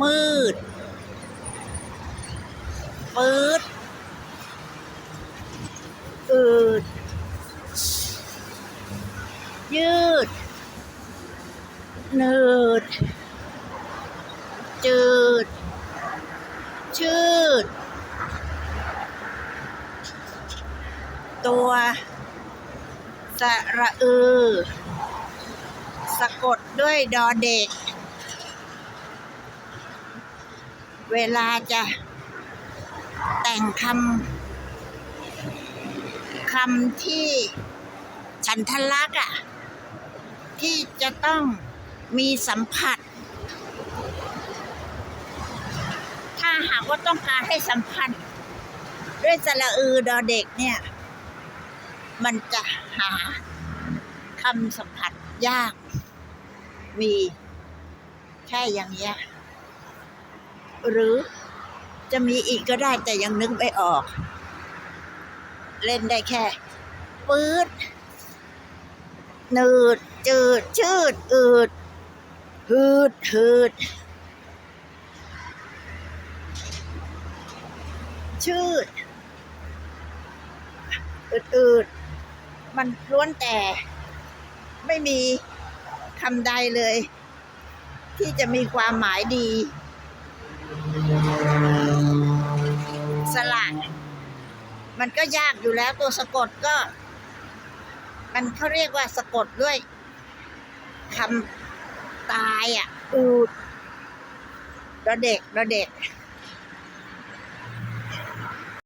มืดปืดอืด ยืด หนืด จืด ชืด ตัว สระอือ สะกดด้วยดอเด็ก เวลาจะแต่งคำคำที่ฉันทลักษณ์อะ ที่จะต้องมีสัมผัส ถ้าหากว่าต้องการให้สัมพันธ์ด้วยสระอือดอเด็กเนี่ย มันจะหาคำสัมผัสยาก มีแค่อย่างเงี้ย หรือจะมีอีกก็ได้แต่ยังนึกไม่ออก เล่นได้แค่ปื๊ดหนืด จืด ชืด อืด หืดหืด ชืด อืดๆมันล้วนแต่ไม่มีคำใดเลย ที่จะมีความหมายดี สละมันก็ยากอยู่แล้วตัวสะกดก็ มันเขาเรียกว่าสะกดด้วยคำตายอะอูดเระเด็กเระเด็ก